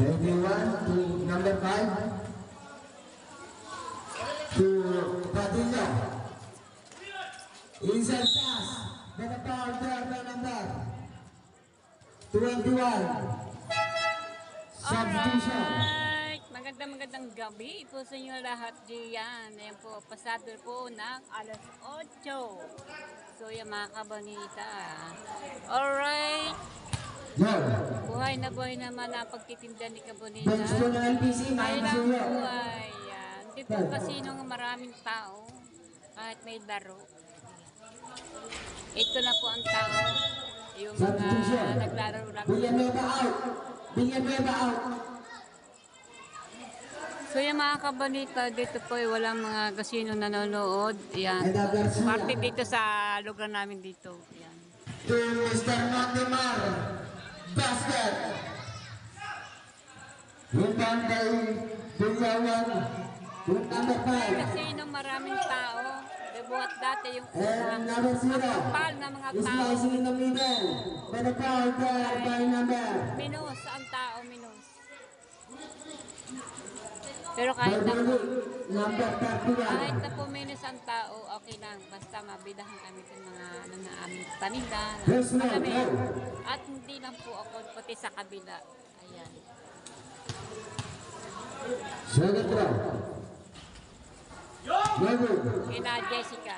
21 to number 5 to Padilla. Inside pass. Then a power there by number 21. Substitution. Magandang magandang gabi po sa inyo lahat diyan. Ayan po, pasado po ng alas 8. So yan mga kabanita. Alright! Go. Buhay na buhay naman ang pagtitinda ni Kabonita. Lang zero. buhay. Yan. Dito kasi nung maraming tao, kahit may laro. Ito na po ang tao. Yung mga naglaro lang. Villanueva out. Villanueva out. So yung mga kabanita, dito po ay walang mga kasino nanonood. Yan. Parte dito sa lugar namin dito. Yan. To Mr. Montemar. Basket. Rebound by Villawan. To number 5. Kasi nung maraming tao, debuhat dati yung And number zero. Kapal na mga is tao. slicing in the middle. By the there by number. Minus ang tao, minus. Pero kahit na po, kahit 31. na po minus ang tao, okay lang. Basta mabidahan kami sa mga ano na aming paninda. Marami. Go. At hindi lang po ako, pati sa kabila. Ayan. Good. Kina Jessica.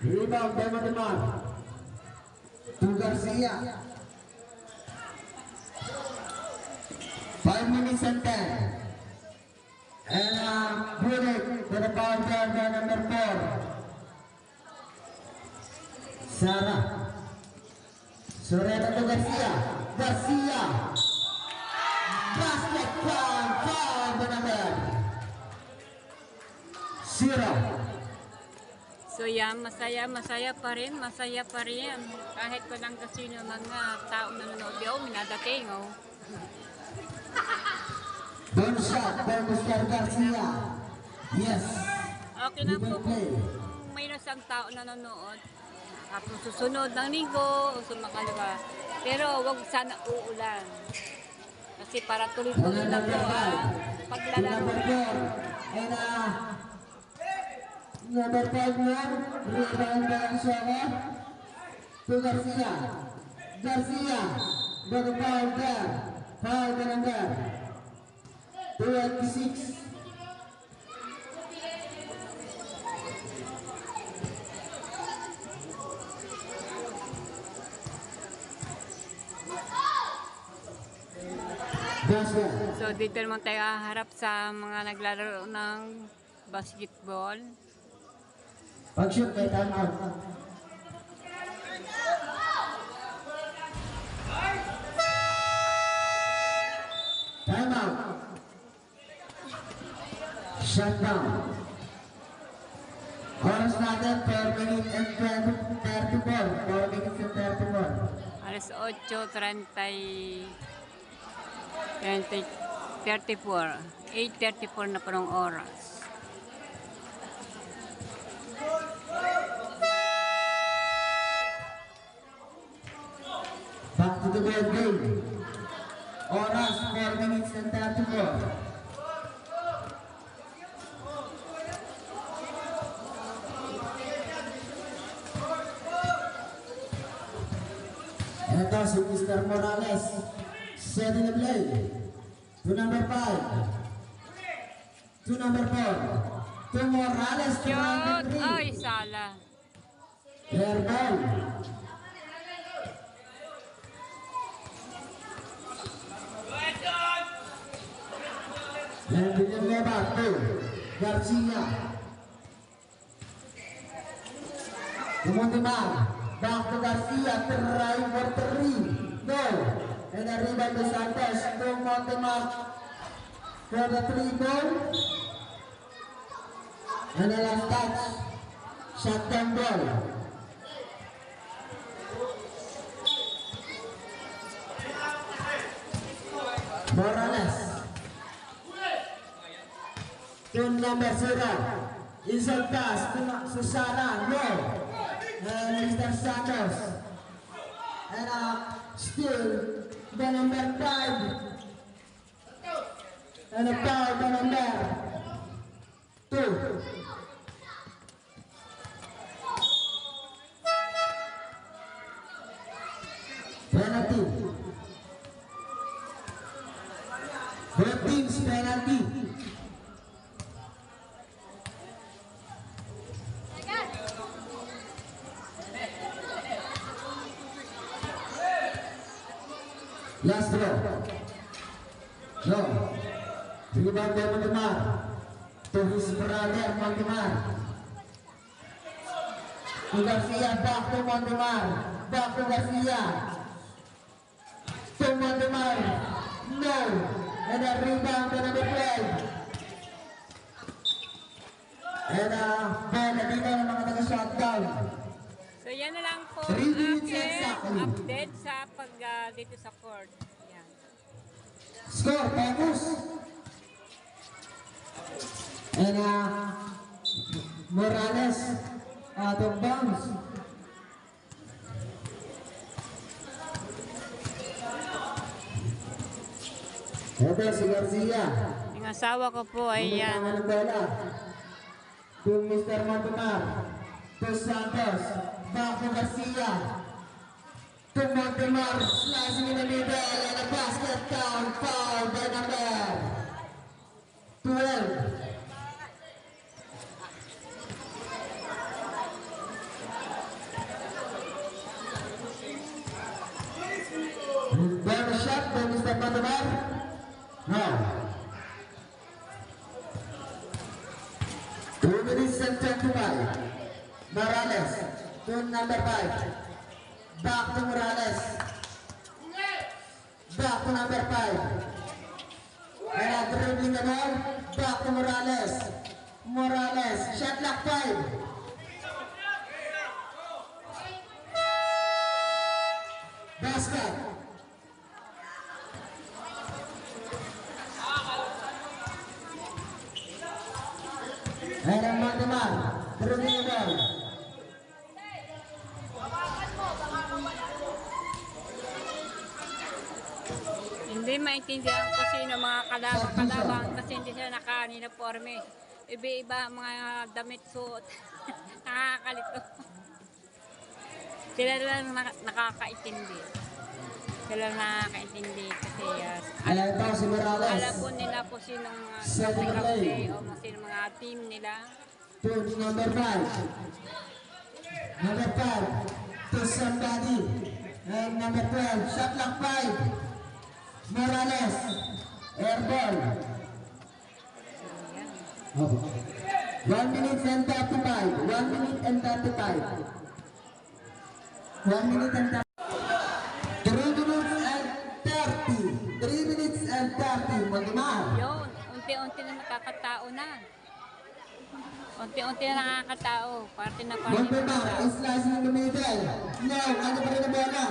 Rebound by Montemar. To Garcia. Five minutes and ten. And Burik to Garcia. Garcia. Basket. Zero. So yan, masaya, masaya pa rin, masaya pa rin. Kahit walang kasino mga tao nanonood, yo, minadating, oh. Don't shot by Mr. Garcia. Yes. Okay lang po kung may isang tao nanonood. Tapos susunod ng linggo, o sumakalawa. Pero wag sana uulan. Kasi para tuloy-tuloy lang po ang paglalaro. And uh, number five yan. Rebound by Ansuaga. To Garcia. Garcia. The foul there. Foul number 26. Basket. So dito naman tayo haharap sa mga naglalaro ng basketball. Pag-shoot may time Shut down. Oras natin 4 minutes and 20, 34. 4 minutes and 34. Alas 8.30 30, 34. 8.34 na parang oras. Back to the ball game. Oras 4 minutes and 34. Si Mr. Morales. Setting the play. To number 5. To number 4. To Morales. To number! 3. Ay, sala. Fair ball. Dan Villanueva to Garcia. Kemudian back to Garcia, for three. No. And a rebound to Santos to Montemar for the three ball. And a last touch. Shotgun ball. Morales. To number zero. Inside to Susana. No. And Mr. Santos. And uh, still the number five. And a foul by number two. Penalty. Last draw. Sinibang by Montemar. To his brother Montemar. To Garcia, back to Montemar. Back to Garcia. To Montemar. No. And a rebound to number 12. And a ball na dito ng. So yan na lang po ang aking update sa pag ah, dito sa court. Yan. Score, focus. And uh, Morales out of bounds. Ito si Garcia. Yung asawa ko po ay yan. Ang bola. To Mr. Montemar. To Santos. Back to Garcia. To Montemar. Slicing in the middle. And a basket down. Foul by number number 5. Back to Morales. Back to number 5. Kaya dribbling the ball. Back to Morales. Morales. Shot clock 5. Maintindihan ko sino mga kalabang-kalabang kasi hindi sila naka-uniforme. Iba-iba mga damit suot. Nakakalito. Sila lang nak- nakakaintindi. Sila lang nakakaintindi kasi uh, Alam ito si alam po nila kung sinong uh, kapre play. o sino mga team nila. to number five. Number five to somebody. And number 12, shot clock five. Morales. Air ball. Yan. One minute and 35. One minute and 35. One minute and 35. Three minutes and 30. Three minutes and 30. Magmar. Yun, unti-unti na nakakatao na. Unti-unti na nakakatao. Parte na parte na. Magmar is slicing in the middle. No, ano pa rin ang bola?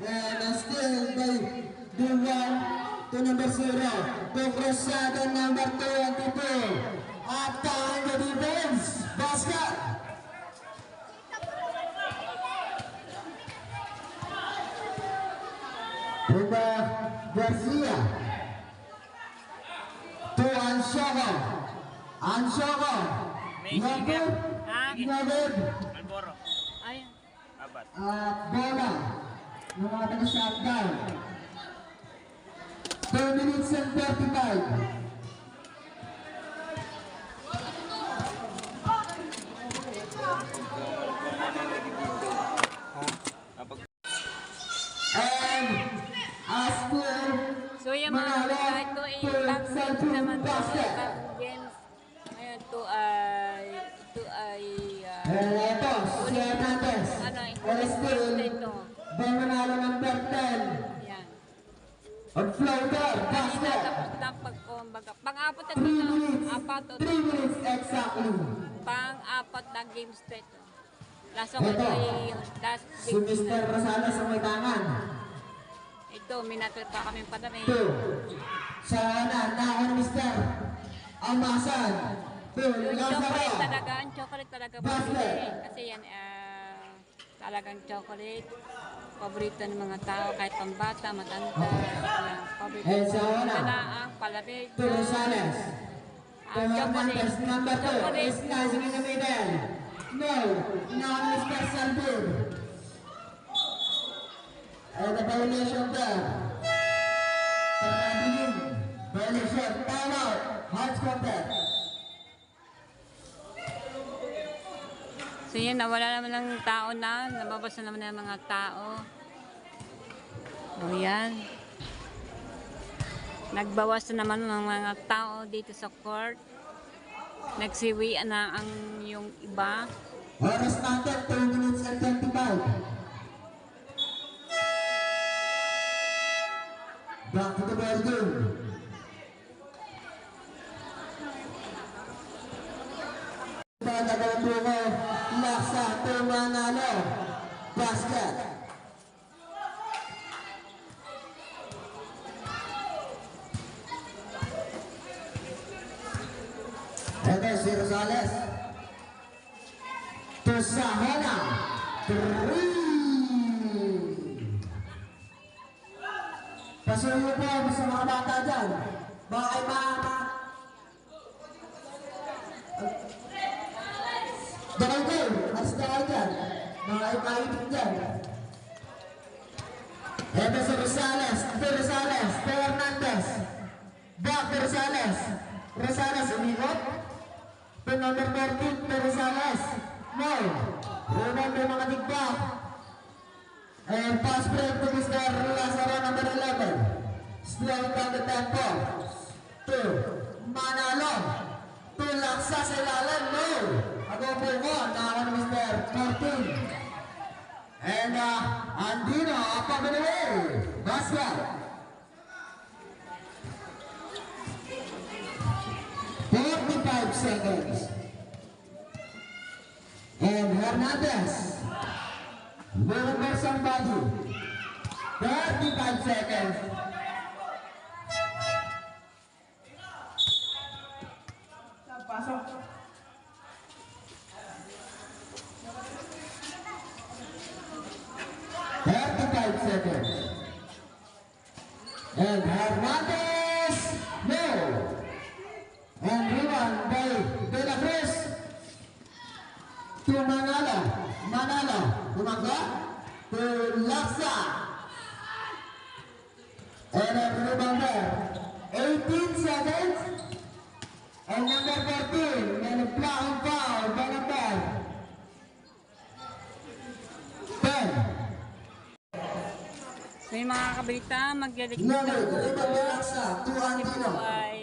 And uh, still they dengan tuh nomor zero Dogrosa dan nomor 22 akan jadi bench basket. Rumah Garcia. Tuh Anshogo Anshogo Nyabur Nyabur Alboro. Ayan Abad. Bola. Mengatakan shutdown 2 minutes and 35. And as for So yung mga kahit to ay back naman to, back games. Ngayon to ay, ito ay, ah, And ito, si Hernandez. ano, And still, ito. Banganalo number 10. Pang-apat na 3 ito, minutes. apat o 3 minutes exactly. pang-apat na games to ito. Last ako Ito. ay last Si Mr. na. Rosales ang may tangan. Ito, minator pa kami padami. Two. Sa na, naon Mr. Amasan. Two. Yung chocolate Lazaro. talaga, ang chocolate talaga Basket. Kasi yan, ah, talagang chocolate. paborito ng mga tao, kahit pambata, matanda. Yan, paborito. Ang palamig. To Rosales. Ang chocolate. Number two, Chocolate. is slicing in the middle. No, now Mr. Salvin. And the violation there. Violation, time out, hands contact. So yan, nawala naman ng tao na, nababas na naman ng mga tao. O yan. Nagbawas na naman ng mga tao dito sa court. Nagsiwian na ang yung iba. Oras natin, 2 minutes and 25. Back to the ball. Desi Rosales Tusahana Dream. Pasuyo po sa mga bata dyan Mga ay mga Jangan kau, harus jangan jangan Malayu-malayu dyan Emes Rosales, Rosales, Fernandez Bak Rosales Rosales umikot To number 13. To Rosales. No. Remember mga tigbak. And pass break to Mr. Lazaro number 11. Slow down the tempo. Two. Manalo. Two laksa sa ilalim. No. Ako po ko. Nakakan ni Mr. 14. And uh, Andino, away. Basket. Forty-five seconds. M. Hernandez. Nomor baju 35 seconds. And rebound there. 18 seconds. And number 14, and a blocking foul by number 10. So yung mga kabalita, Number, na rebound by Laksa to po Antino. ay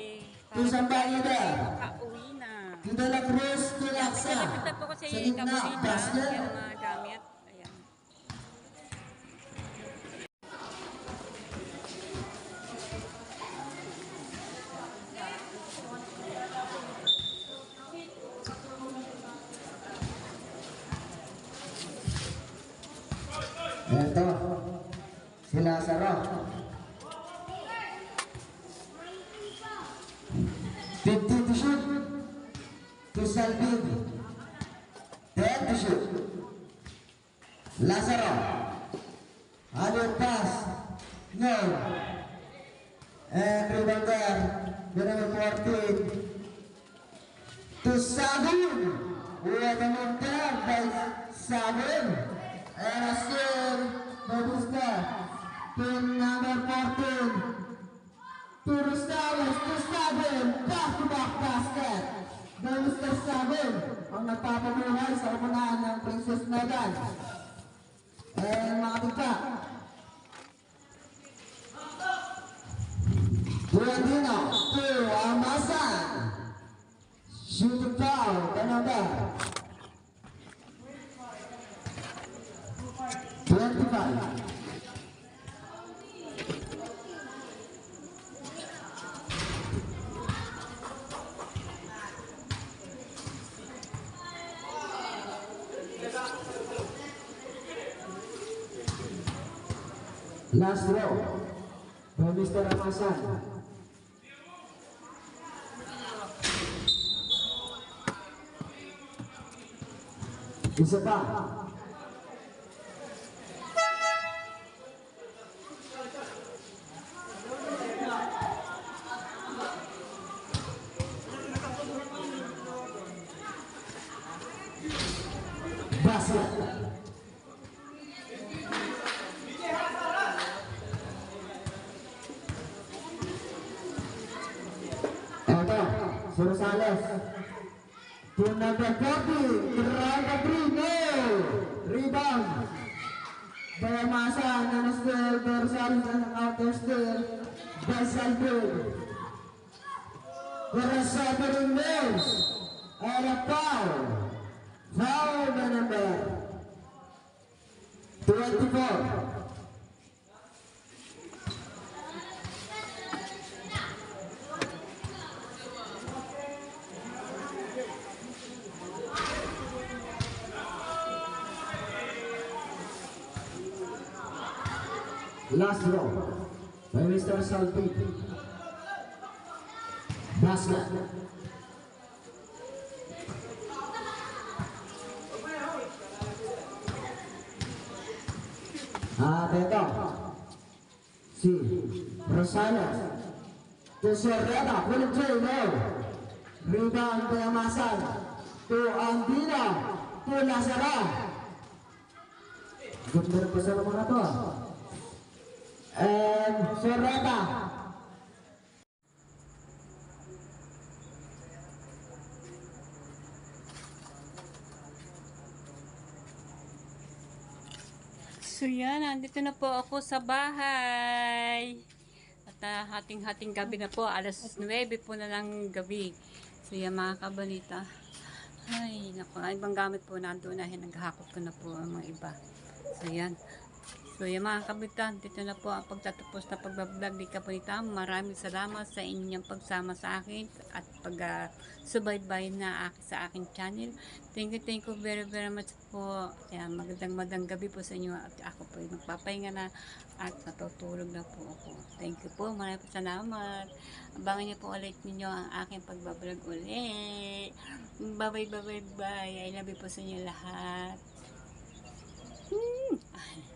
To Zambaya there. pauwi na. To De La Cruz to Laksa. Kalapitan po kasi Sa gitna, basket. Ito, si Lazaro. 15 to shoot. To Salvin. 10 to shoot. Lazaro. Pass. No. And rebound there. The number 14. To a. And steal by Busta. Team number 14. To Rosales, to Sabun. Back-to-back basket. By Mr. Sabun. Ang nagpapabuhay sa upunan ng Princess Megan. And mga tika. Buendino to Amasan. Shooting foul, the number 25. Last row by Mr. Abdul Saleh Tunaga Terangka Primo Ribang Daya masa Nanostel Basaldo Berasa Berumbeus Ada Pau Pau Menembak. 24 Last throw by Mr. Salpit. Basket. Ah, beto. Si Rosales. Tesoreta, kulit jay, no. Rebound kayamasan. To Andina. To Lazara. Gender? And Sorreta. So yan, nandito na po ako sa bahay. At ah, hating-hating gabi na po, alas 9 po na lang gabi. So yan mga kabalita. Ay, naku, ang ibang gamit po nandun na, naghahakot ko na po ang mga iba. So yan. So yan mga kabitan, dito na po ang pagtatapos na pagbablog ni Kabalita. Maraming salamat sa inyong pagsama sa akin at pag ah, subaybay na ak- sa aking channel. Thank you, thank you very very much po. Yan, magandang magandang gabi po sa inyo at ako po ay magpapahinga na at matutulog na po ako. Thank you po, maraming salamat. Abangan niyo po ulit ninyo ang aking pagbablog ulit. Bye bye bye bye bye. I love you po sa inyo lahat. Hmm.